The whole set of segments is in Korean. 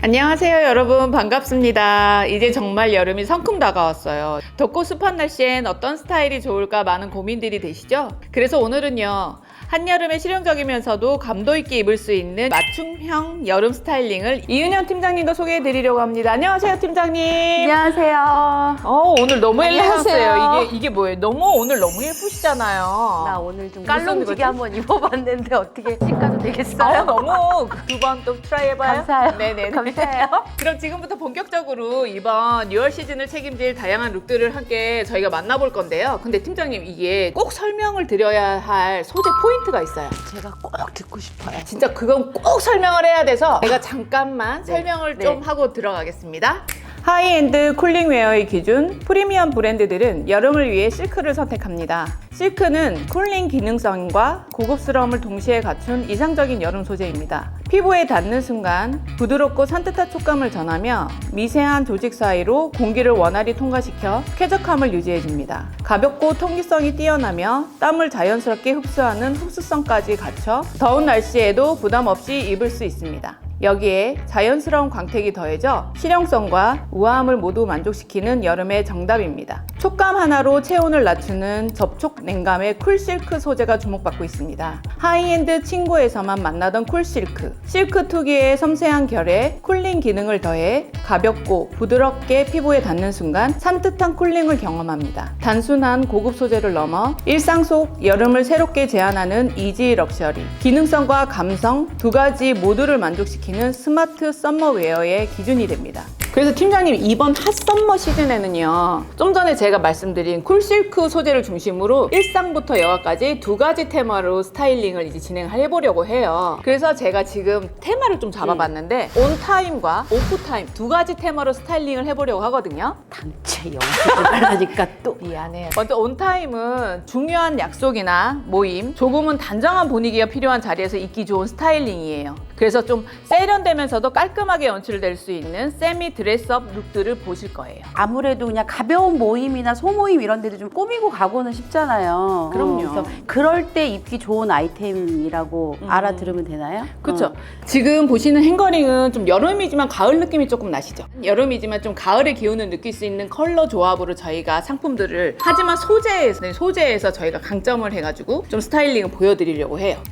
안녕하세요 여러분. 반갑습니다. 이제 정말 여름이 성큼 다가왔어요. 덥고 습한 날씨엔 어떤 스타일이 좋을까 많은 고민들이 되시죠? 그래서 오늘은요 한여름에 실용적이면서도 감도 있게 입을 수 있는 맞춤형 여름 스타일링을 이은현 팀장님과 소개해 드리려고 합니다 안녕하세요 팀장님 안녕하세요. 어 오늘 너무 안녕하세요. 엘레강스예요 이게 이게 뭐예요 너무 오늘 너무 예쁘시잖아요 나 오늘 좀 깔롱지게? 한번 입어봤는데 어떻게 시가도 아, 되겠어요? 너무 두 번 또 트라이 해봐요 감사해요. 네네 감사해요. 그럼 지금부터 본격적으로 이번 6월 시즌을 책임질 다양한 룩들을 함께 저희가 만나볼 건데요. 근데 팀장님 이게 꼭 설명을 드려야 할 소재 포인트가 있어요. 제가 꼭 듣고 싶어요. 진짜 그건 꼭 설명을 해야 돼서 제가 잠깐만 네. 설명을 네. 좀 하고 들어가겠습니다. 하이엔드 쿨링웨어의 기준 프리미엄 브랜드들은 여름을 위해 실크를 선택합니다. 실크는 쿨링 기능성과 고급스러움을 동시에 갖춘 이상적인 여름 소재입니다. 피부에 닿는 순간 부드럽고 산뜻한 촉감을 전하며 미세한 조직 사이로 공기를 원활히 통과시켜 쾌적함을 유지해줍니다. 가볍고 통기성이 뛰어나며 땀을 자연스럽게 흡수하는 흡수성까지 갖춰 더운 날씨에도 부담 없이 입을 수 있습니다. 여기에 자연스러운 광택이 더해져 실용성과 우아함을 모두 만족시키는 여름의 정답입니다. 촉감 하나로 체온을 낮추는 접촉 냉감의 쿨실크 소재가 주목받고 있습니다. 하이엔드 친구에서만 만나던 쿨실크. 실크 특유의 섬세한 결에 쿨링 기능을 더해 가볍고 부드럽게 피부에 닿는 순간 산뜻한 쿨링을 경험합니다. 단순한 고급 소재를 넘어 일상 속 여름을 새롭게 제안하는 이지 럭셔리. 기능성과 감성 두 가지 모두를 만족시키는 스마트 썸머웨어의 기준이 됩니다. 그래서 팀장님 이번 핫썸머 시즌에는요 좀 전에 제가 말씀드린 쿨실크 소재를 중심으로 일상부터 여가까지 두 가지 테마로 스타일링을 이제 진행을 해보려고 해요 그래서 제가 지금 테마를 좀 잡아봤는데 온타임과 오프타임 두 가지 테마로 스타일링을 해보려고 하거든요 단체 영수를 말하니까 또 미안해요. 먼저 온타임은 중요한 약속이나 모임, 조금은 단정한 분위기가 필요한 자리에서 입기 좋은 스타일링이에요. 그래서 좀 세련되면서도 깔끔하게 연출될 수 있는 세미 드레스업 룩들을 보실 거예요. 아무래도 그냥 가벼운 모임이나 소모임 이런 데도 좀 꾸미고 가고는 싶잖아요. 그럼요. 그래서 그럴 때 입기 좋은 아이템이라고 알아들으면 되나요? 그렇죠. 어. 지금 보시는 행거링은 좀 여름이지만 가을 느낌이 조금 나시죠? 여름이지만 좀 가을의 기운을 느낄 수 있는 컬러 조합으로 저희가 상품들을 하지만 소재에서 네, 소재에서 저희가 강점을 해가지고 좀 스타일링을 보여드리려고 해요.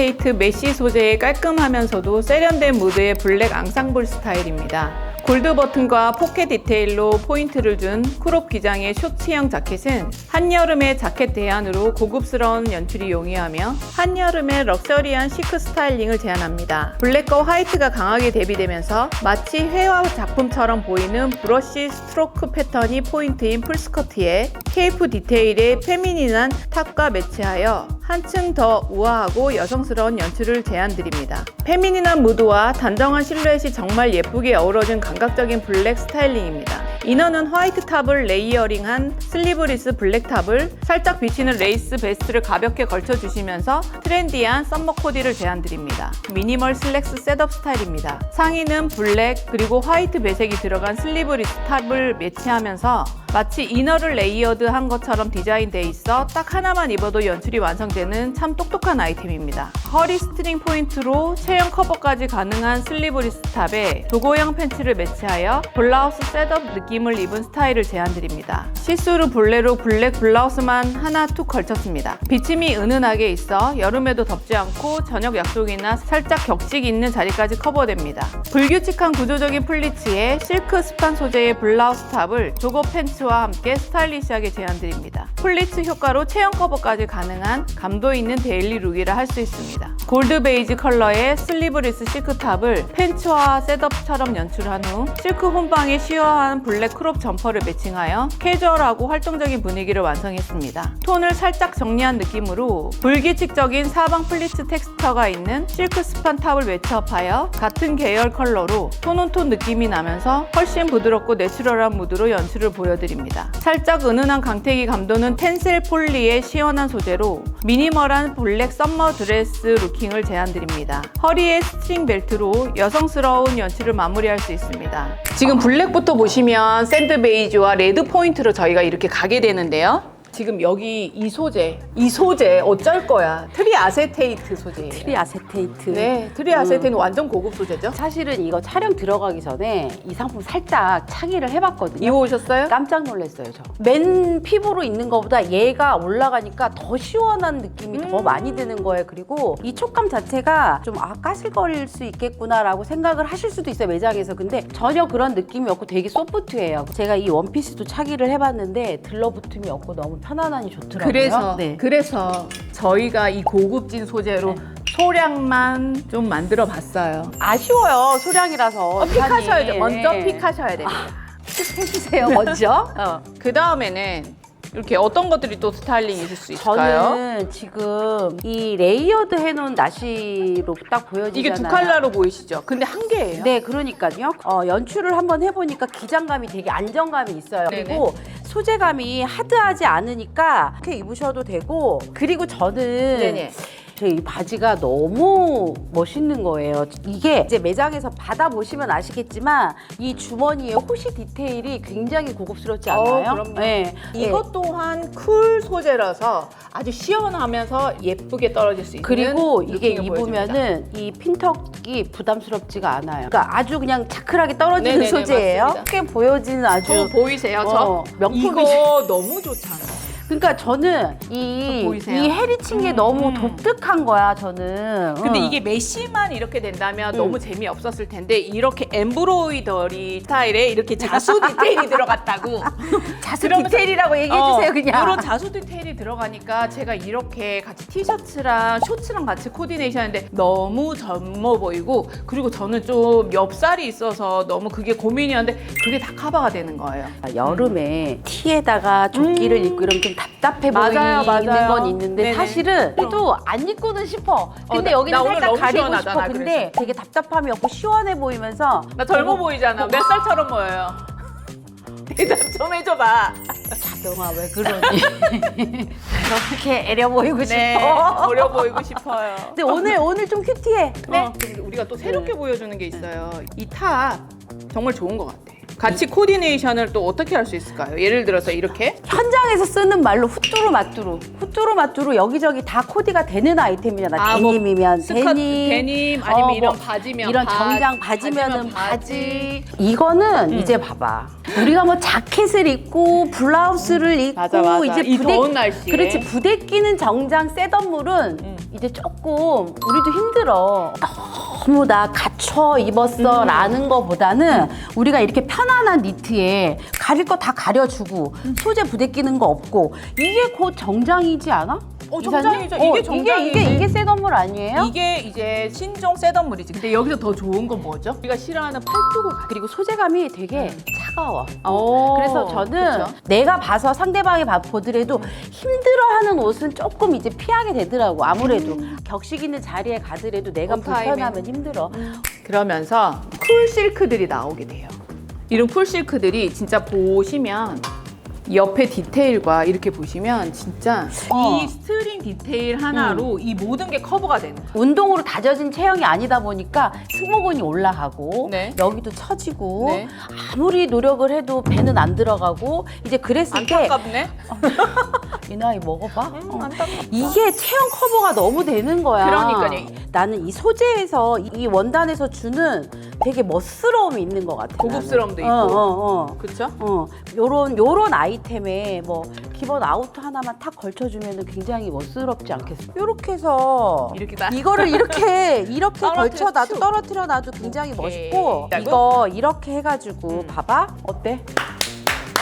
아세테이트 메쉬 소재의 깔끔하면서도 세련된 무드의 블랙 앙상블 스타일입니다. 골드 버튼과 포켓 디테일로 포인트를 준 크롭 기장의 쇼츠형 자켓은 한여름의 자켓 대안으로 고급스러운 연출이 용이하며 한여름의 럭셔리한 시크 스타일링을 제안합니다. 블랙과 화이트가 강하게 대비되면서 마치 회화 작품처럼 보이는 브러쉬 스트로크 패턴이 포인트인 풀스커트에 케이프 디테일의 페미닌한 탑과 매치하여 한층 더 우아하고 여성스러운 연출을 제안드립니다. 페미닌한 무드와 단정한 실루엣이 정말 예쁘게 어우러진 감각적인 블랙 스타일링입니다. 이너는 화이트 탑을 레이어링한 슬리브리스 블랙 탑을 살짝 비치는 레이스 베스트를 가볍게 걸쳐주시면서 트렌디한 썸머 코디를 제안드립니다. 미니멀 슬랙스 셋업 스타일입니다. 상의는 블랙 그리고 화이트 배색이 들어간 슬리브리스 탑을 매치하면서 마치 이너를 레이어드한 것처럼 디자인돼 있어 딱 하나만 입어도 연출이 완성되는 참 똑똑한 아이템입니다. 허리 스트링 포인트로 체형 커버까지 가능한 슬리브리스 탑에 도고형 팬츠를 매치하여 블라우스 셋업 느낌을 입은 스타일을 제안드립니다. 시스루 볼레로 블랙 블라우스만 하나 툭 걸쳤습니다. 비침이 은은하게 있어 여름에도 덥지 않고 저녁 약속이나 살짝 격식 있는 자리까지 커버됩니다. 불규칙한 구조적인 플리츠에 실크 스판 소재의 블라우스 탑을 조거 팬츠 셔츠와 함께 스타일리시하게 제안드립니다. 플리츠 효과로 체형 커버까지 가능한 감도 있는 데일리 룩이라 할 수 있습니다. 골드 베이지 컬러의 슬리브리스 시크탑을 팬츠와 셋업처럼 연출한 후 실크 혼방에 시어한 블랙 크롭 점퍼를 매칭하여 캐주얼하고 활동적인 분위기를 완성했습니다. 톤을 살짝 정리한 느낌으로 불규칙적인 사방 플리츠 텍스처가 있는 실크 스판 탑을 매치업하여 같은 계열 컬러로 톤온톤 느낌이 나면서 훨씬 부드럽고 내추럴한 무드로 연출을 보여드립니다. 살짝 은은한 강태기 감도는 텐셀 폴리의 시원한 소재로 미니멀한 블랙 썸머 드레스 루킹을 제안드립니다. 허리에 스트링 벨트로 여성스러운 연출을 마무리할 수 있습니다. 지금 블랙부터 보시면 샌드 베이지와 레드 포인트로 저희가 이렇게 가게 되는데요. 지금 여기 이 소재, 이 소재 어쩔 거야? 트리 아세테이트 소재예요. 트리 아세테이트. 네, 트리 아세테는 완전 고급 소재죠. 사실은 이거 촬영 들어가기 전에 이 상품 살짝 착의를 해봤거든요. 입어보셨어요? 깜짝 놀랐어요, 저. 맨 피부로 있는 것보다 얘가 올라가니까 더 시원한 느낌이 더 음. 많이 드는 거예요. 그리고 이 촉감 자체가 좀 아, 까실거릴 수 있겠구나라고 생각을 하실 수도 있어요, 매장에서. 근데 전혀 그런 느낌이 없고 되게 소프트해요. 제가 이 원피스도 착의를 해봤는데 들러붙음이 없고 너무 편 안하니 좋더라고요. 그래서 네. 그래서 저희가 이 고급진 소재로 네. 소량만 좀 만들어 봤어요. 아쉬워요, 소량이라서. 어, 픽하셔야죠. 네. 먼저 픽하셔야 됩니다. 픽 해주세요, 먼저. 어. 그 다음에는 이렇게 어떤 것들이 또 스타일링 있을 수 있을까요? 저는 지금 이 레이어드 해놓은 나시로 딱 보여지잖아요. 이게 두 컬러로 보이시죠? 근데 한 개예요. 네, 그러니까요. 어, 연출을 한번 해보니까 기장감이 되게 안정감이 있어요. 네네. 그리고 소재감이 하드하지 않으니까 이렇게 입으셔도 되고 그리고 저는 네네. 제 이 바지가 너무 멋있는 거예요. 이게 이제 매장에서 받아보시면 아시겠지만 이 주머니의 호시 디테일이 굉장히 고급스럽지 어, 않나요? 그럼요. 네. 이것 또한 쿨 소재라서 아주 시원하면서 예쁘게 떨어질 수 있는 그리고 이게 느낌을 보여줍니다. 입으면은 이 핀턱이 부담스럽지가 않아요. 그러니까 아주 그냥 차크하게 떨어지는 네네네, 소재예요. 맞습니다. 꽤 보여지는 아주 저 보이세요? 어, 저 명품이죠. 이거 너무 좋잖아요. 그러니까 저는 이, 저 보이세요? 이 헤리친 게 음, 너무 음. 독특한 거야 저는. 근데 응. 이게 메쉬만 이렇게 된다면 음. 너무 재미없었을 텐데 이렇게 엠브로이더리 스타일에 이렇게 자수 디테일이 들어갔다고 자수 디테일이라고 얘기해 주세요 그냥. 이런 자수 디테일이 들어가니까 제가 이렇게 같이 티셔츠랑 쇼츠랑 같이 코디네이션했는데 너무 젊어 보이고 그리고 저는 좀 엽살이 있어서 너무 그게 고민이었는데 그게 다 커버가 되는 거예요. 아, 여름에 티에다가 조끼를 음. 입고 이러면 좀 답답해 맞아요, 보이는 맞아요. 건 있는데 네네. 사실은 그래도 안 입고는 싶어. 근데 나- 여기는 나 오늘 살짝 너무 가리고 시원하잖아, 싶어. 근데 되게 답답함이 없고 시원해 보이면서 나 젊어 보이잖아. 몇 살처럼 보여요. 대답 좀 해줘봐. 자경아 왜 그러니? 그렇게 애려 보이고 네, 싶어. 어려 보이고 싶어요. 근데 오늘 오늘 좀 큐티해. 네. 근데 우리가 또 새롭게 보여주는 게 있어요. 이 탑 정말 좋은 것 같아. 같이 코디네이션을 또 어떻게 할 수 있을까요? 예를 들어서 이렇게? 현장에서 쓰는 말로 후뚜루 마뚜루. 후뚜루 마뚜루 여기저기 다 코디가 되는 아이템이잖아. 아, 뭐 데님이면 스커트, 데님 데님 아니면 어, 이런 뭐 바지면 이런 바지, 정장 바지면은 바지면 바지. 이거는 이제 봐봐. 우리가 뭐 자켓을 입고 블라우스를 입고 맞아, 맞아. 이제 이 더운 날씨에. 그렇지. 부대 끼는 정장 셋업물은 음. 이제 조금 우리도 힘들어 너무 나 갖춰 입었어 음. 라는 거보다는 우리가 이렇게 편안한 니트에 가릴 거 다 가려주고 음. 소재 부대 끼는 거 없고 이게 곧 정장이지 않아? 어, 이사님? 정장이죠. 이게 이게 정장이지. 이게 이게 셋업물 아니에요? 이게 이제 신종 셋업물이지. 근데 여기서 더 좋은 건 뭐죠? 우리가 싫어하는 팔뚝을 가. 그리고 소재감이 되게 차가워. 오, 그래서 저는 그쵸? 내가 봐서 상대방이 봐- 보더라도 힘들어하는 옷은 조금 이제 피하게 되더라고. 아무래도 격식 있는 자리에 가더라도 내가 옷 타임에. 불편하면 힘들 어. 그러면서 쿨 실크들이 나오게 돼요. 이런 쿨 실크들이 진짜 보시면 옆에 디테일과 이렇게 보시면 진짜 어. 이 스트링 디테일 하나로 이 모든 게 커버가 되는 거예요. 운동으로 다져진 체형이 아니다 보니까 승모근이 올라가고 네. 여기도 처지고 네. 아무리 노력을 해도 배는 안 들어가고 이제 그랬을 때 이 안타깝네. 나이 먹어봐. 음, 어. 안타깝다. 이게 체형 커버가 너무 되는 거야. 그러니까요. 나는 이 소재에서 이 원단에서 주는 되게 멋스러움이 있는 것 같아. 고급스러움도 나는. 있고. 어, 어, 어. 그렇죠? 어, 요런 요런 아이 템에 뭐 기본 아우터 하나만 탁 걸쳐주면 굉장히 멋스럽지 않겠어? 요렇게 해서 이렇게 다- 이거를 이렇게 이렇게 떨어뜨려 걸쳐 놔도 쭉. 떨어뜨려 놔도 굉장히 오케이. 멋있고 그리고? 이거 이렇게 해가지고 음. 봐봐 어때?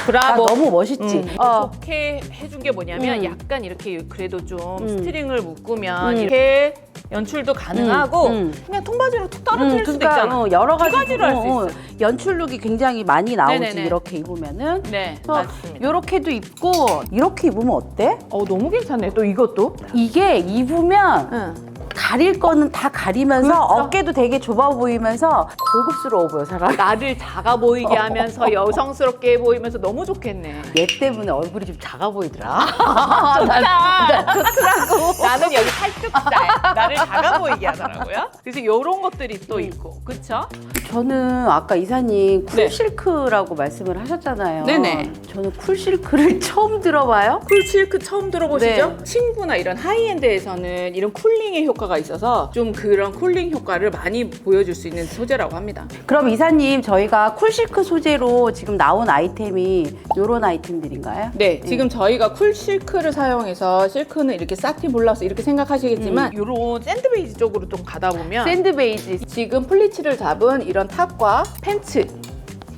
브라보. 나 너무 멋있지. 음, 어. 좋게 해준 게 뭐냐면 음. 약간 이렇게 그래도 좀 음. 스트링을 묶으면 음. 이렇게 연출도 가능하고 음, 음. 그냥 통바지로 툭 떨어뜨릴 음, 수도 그러니까, 있잖아. 어, 여러 가지 가지로 할수 어, 어, 있어. 연출룩이 굉장히 많이 나오지 네네네. 이렇게 입으면은. 네, 맞습니다. 요렇게도 입고 이렇게 입으면 어때? 어 너무 괜찮네. 또 이것도. 이게 입으면 응. 가릴 거는 다 가리면서 그렇죠. 어깨도 되게 좁아 보이면서 고급스러워 보여 사람. 나를 작아 보이게 하면서 여성스럽게 보이면서 너무 좋겠네. 얘 때문에 얼굴이 좀 작아 보이더라. 좋다. 좋더라고. 나는 여기 팔뚝살. 나를 작아 보이게 하더라고요. 그래서 이런 것들이 또 있고, 그쵸? 저는 아까 이사님 네. 쿨실크라고 말씀을 하셨잖아요. 네네. 저는 쿨실크를 처음 들어봐요. 쿨실크 처음 들어보시죠? 네. 친구나 이런 하이엔드에서는 이런 쿨링의 효과가 있어서 좀 그런 쿨링 효과를 많이 보여줄 수 있는 소재라고 합니다. 그럼 이사님 저희가 쿨실크 소재로 지금 나온 아이템이 이런 아이템들인가요? 네, 지금 저희가 쿨 실크를 사용해서 실크는 이렇게 사틴 볼라스 이렇게 생각하시겠지만 이런 샌드베이지 쪽으로 좀 가다 보면 샌드 베이지. 지금 플리츠를 잡은 이런 탑과 팬츠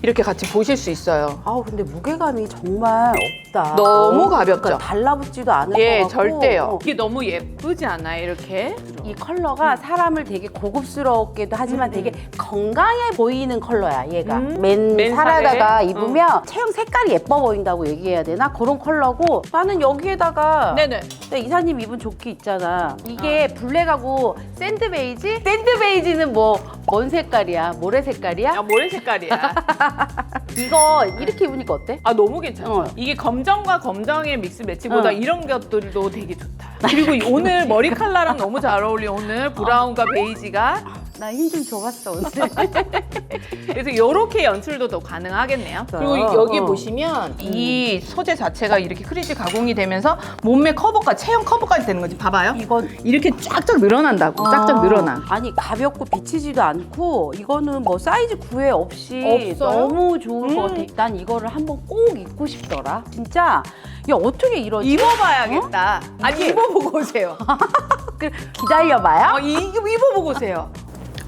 이렇게 같이 보실 수 있어요. 아우 근데 무게감이 정말 없다. 너무 가볍죠? 그러니까 달라붙지도 않을 예, 것 같고. 절대요. 어. 이게 너무 예쁘지 않아요, 이렇게? 이 컬러가 사람을 되게 고급스럽게도 하지만 음, 되게 건강해 보이는 컬러야 얘가 음, 맨 맨 살에? 살에다가 입으면 체형 색깔이 예뻐 보인다고 얘기해야 되나 그런 컬러고 나는 여기에다가 네네. 나 이사님 입은 조끼 있잖아 이게 블랙하고 샌드 베이지 샌드 베이지는 뭐 뭔 색깔이야 모래 색깔이야 아, 모래 색깔이야. 이거 이렇게 입으니까 어때? 아, 너무 괜찮죠? 어. 이게 검정과 검정의 믹스 매치보다 어. 이런 것들도 되게 좋다. 그리고 이- 오늘 머리 컬러랑 너무 잘 어울려, 오늘 브라운과 베이지가. 나 힘 좀 줘봤어 오늘 그래서 이렇게 연출도 더 가능하겠네요. 그리고 어, 여기 어. 보시면 이 소재 자체가 이렇게 크리지 가공이 되면서 몸매 커버까지, 체형 커버까지 되는 거지. 봐봐요. 이건 이렇게 쫙쫙 늘어난다고. 쫙쫙 아, 늘어나. 아니 가볍고 비치지도 않고 이거는 뭐 사이즈 구애 없이 없어요? 너무 좋은 것 음. 같아. 난 이거를 한번 꼭 입고 싶더라. 진짜 야 어떻게 이러지? 입어봐야겠다. 아니, 이게- 입어보고 오세요. 그 기다려봐요. 어, 이, 이거 입어보고 오세요.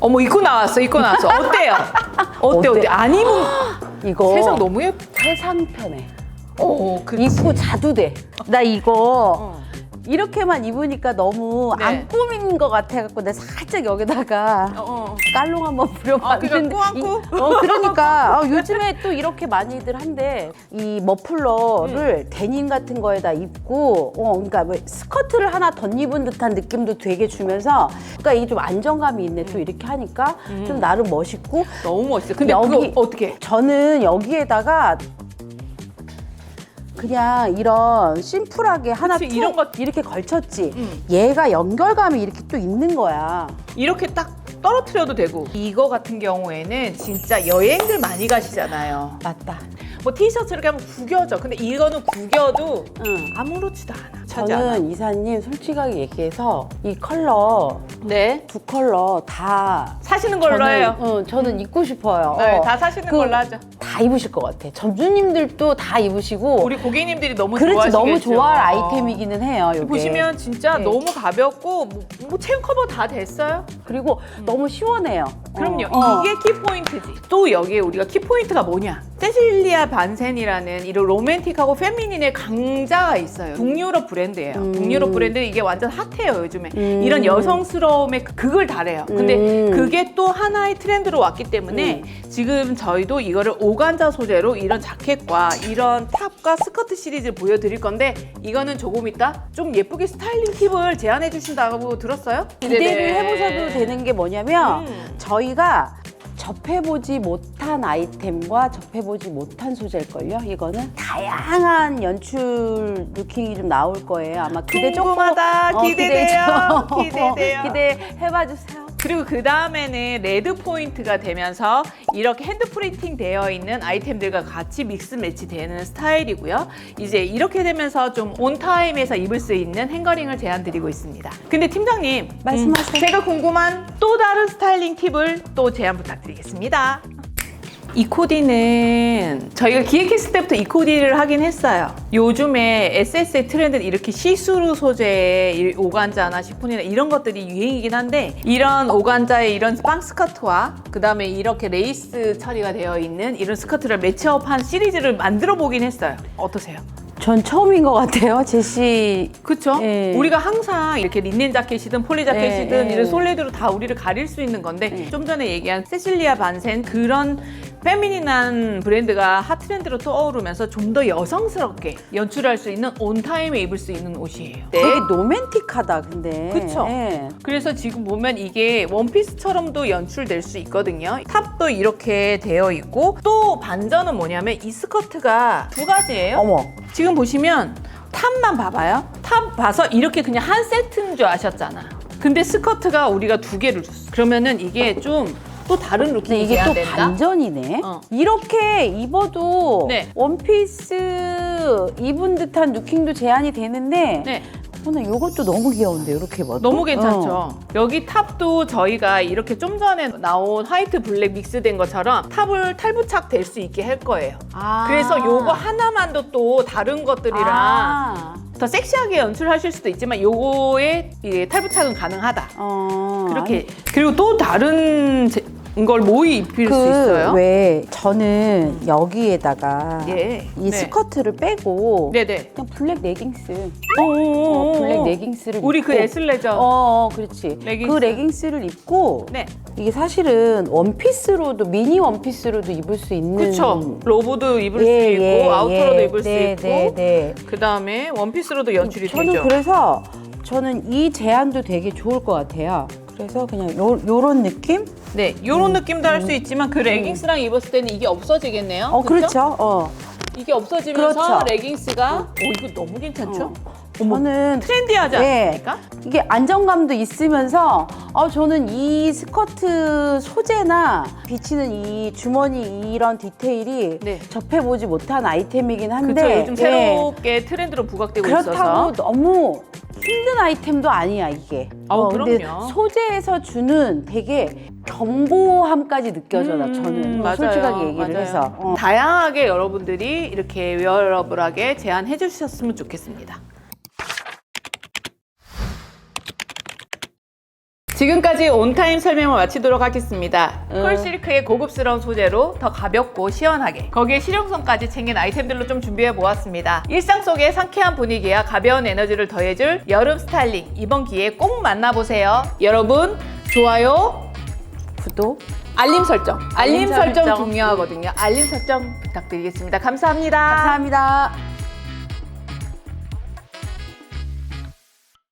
어머, 입고 나왔어, 입고 나왔어. 어때요? 어때, 어때? 어때? 안 이거 세상 너무 예뻐. 세상 편해. 어, 그 입고 자도 돼. 나 이거 어. 이렇게만 입으니까 너무 네. 안 꾸민 것 같아갖고 내가 살짝 여기다가 어, 어. 깔롱 한번 부려봤는데 아, 그러니까 꾸안꾸? 이- 어, 그러니까 어, 요즘에 또 이렇게 많이들 한데 이 머플러를 데님 같은 거에다 입고 어 그러니까 뭐 스커트를 하나 덧입은 듯한 느낌도 되게 주면서 그러니까 이게 좀 안정감이 있네 또 이렇게 하니까 좀 나름 멋있고 너무 멋있어. 근데 여기- 그거 어떻게? 저는 여기에다가 그냥 이런 심플하게 하나 그치, 툭 이런 거- 이렇게 걸쳤지 음. 얘가 연결감이 이렇게 또 있는 거야 이렇게 딱 떨어뜨려도 되고 이거 같은 경우에는 진짜 여행들 많이 가시잖아요. 맞다 뭐 티셔츠 이렇게 하면 구겨져. 근데 이거는 구겨도 응. 아무렇지도 않아. 차지 않아. 저는 이사님 솔직하게 얘기해서 이 컬러 네. 두 컬러 다 사시는 걸로 저는, 해요. 응, 저는 입고 싶어요. 네, 어. 다 사시는 그- 걸로 하죠. 다 입으실 것 같아. 점주님들도 다 입으시고 우리 고객님들이 너무 그렇지 좋아하시겠죠. 너무 좋아할 아이템이기는 해요. 요게. 보시면 진짜 네. 너무 가볍고 뭐, 뭐 체형 커버 다 됐어요. 그리고 너무 시원해요. 그럼요. 어, 어. 이게 키포인트지. 또 여기에 우리가 키포인트가 뭐냐? 세실리아 반센이라는 이런 로맨틱하고 페미닌의 강자가 있어요. 북유럽 브랜드예요. 음. 북유럽 브랜드 이게 완전 핫해요 요즘에. 음. 이런 여성스러움의 그- 극을 달해요. 근데 음. 그게 또 하나의 트렌드로 왔기 때문에 지금 저희도 이거를 오간자 소재로 이런 자켓과 이런 탑과 스커트 시리즈를 보여드릴 건데 이거는 조금 이따 좀 예쁘게 스타일링 팁을 제안해 주신다고 들었어요? 기대를 네네. 해보셔도 되는 게 뭐냐면 음. 저희 가 접해보지 못한 아이템과 접해보지 못한 소재일걸요. 이거는 다양한 연출 루킹이 좀 나올 거예요. 아마 기대 조금 궁금하다. 어, 기대돼요. 기대죠. 기대돼요. 기대해봐 주세요. 그리고 그 다음에는 레드 포인트가 되면서 이렇게 핸드 프린팅 되어 있는 아이템들과 같이 믹스 매치 되는 스타일이고요. 이제 이렇게 되면서 좀 온타임에서 입을 수 있는 행거링을 제안 드리고 있습니다. 근데 팀장님 말씀하세요. 음, 제가 궁금한 또 다른 스타일링 팁을 또 제안 부탁드리겠습니다. 이 코디는 저희가 기획했을 때부터 이 코디를 하긴 했어요. 요즘에 SS의 트렌드는 이렇게 시스루 소재의 이 오간자나 시폰이나 이런 것들이 유행이긴 한데 이런 오간자의 이런 빵 스커트와 그 다음에 이렇게 레이스 처리가 되어 있는 이런 스커트를 매치업한 시리즈를 만들어 보긴 했어요. 어떠세요? 전 처음인 것 같아요, 제시. 그쵸? 예. 우리가 항상 이렇게 리넨 자켓이든 폴리 자켓이든 예, 예. 이런 솔레드로 다 우리를 가릴 수 있는 건데 예. 좀 전에 얘기한 세실리아 반센 그런 페미닌한 브랜드가 핫트렌드로 떠오르면서 좀 더 여성스럽게 연출할 수 있는 온타임에 입을 수 있는 옷이에요. 되게 로맨틱하다, 근데. 그쵸? 예. 그래서 지금 보면 이게 원피스처럼도 연출될 수 있거든요. 탑도 이렇게 되어 있고 또 반전은 뭐냐면 이 스커트가 두 가지예요. 어머. 지금 보시면 탑만 봐봐요. 탑 봐서 이렇게 그냥 한 세트인 줄 아셨잖아. 근데 스커트가 우리가 두 개를 줬어. 그러면은 이게 좀 또 다른 근데 루킹이 이게 또 제한된다. 반전이네. 어. 이렇게 입어도 네. 원피스 입은 듯한 루킹도 제한이 되는데 네, 저는 이것도 너무 귀여운데 이렇게 입어도 너무 괜찮죠. 어. 여기 탑도 저희가 이렇게 좀 전에 나온 화이트 블랙 믹스된 것처럼 탑을 탈부착 될 수 있게 할 거예요. 아. 그래서 요거 하나만도 또 다른 것들이랑 아. 더 섹시하게 연출하실 수도 있지만 요거에 이게 탈부착은 가능하다. 어. 그렇게 그리고 또 다른 제- 걸 모이 입힐 수 있어요. 그왜 저는 여기에다가 예. 이 네. 스커트를 빼고 네네. 그냥 블랙 레깅스, 어, 어, 블랙 레깅스를 우리 그 입고 에슬레저. 어, 어, 그렇지. 레깅스. 그 레깅스를 입고 네. 이게 사실은 원피스로도 미니 원피스로도 입을 수 있는 그쵸. 로브도 입을 예, 수 있고 예, 아우터로도 예. 입을 네, 수 있고 네, 네. 그 다음에 원피스로도 연출이 저는 되죠. 그래서 저는 이 제안도 되게 좋을 것 같아요. 그래서 그냥 요, 요런 느낌? 네, 요런 느낌도 할 수 있지만 그 레깅스랑 입었을 때는 이게 없어지겠네요. 어, 그쵸? 그렇죠. 어. 이게 없어지면서 그렇죠. 레깅스가 오 이거 너무 괜찮죠? 어. 저는 트렌디하지 네. 않습니까? 이게 안정감도 있으면서 어, 저는 이 스커트 소재나 비치는 이 주머니 이런 디테일이 네. 접해보지 못한 아이템이긴 한데 요즘 예. 새롭게 트렌드로 부각되고 그렇다고 있어서 너무 힘든 아이템도 아니야 이게. 아우, 근데 그럼요. 소재에서 주는 되게 견고함까지 느껴져 나 음, 저는 맞아요. 솔직하게 얘기를 맞아요. 해서. 어. 다양하게 여러분들이 이렇게 웨어러블하게 제안해 주셨으면 좋겠습니다. 지금까지 온타임 설명을 마치도록 하겠습니다. 음. 콜실크의 고급스러운 소재로 더 가볍고 시원하게 거기에 실용성까지 챙긴 아이템들로 좀 준비해 보았습니다. 일상 속의 상쾌한 분위기와 가벼운 에너지를 더해줄 여름 스타일링 이번 기회에 꼭 만나보세요. 여러분 좋아요, 구독. 알림 설정, 알림, 알림 설정 설정. 중요하거든요. 알림 설정 부탁드리겠습니다. 감사합니다. 감사합니다.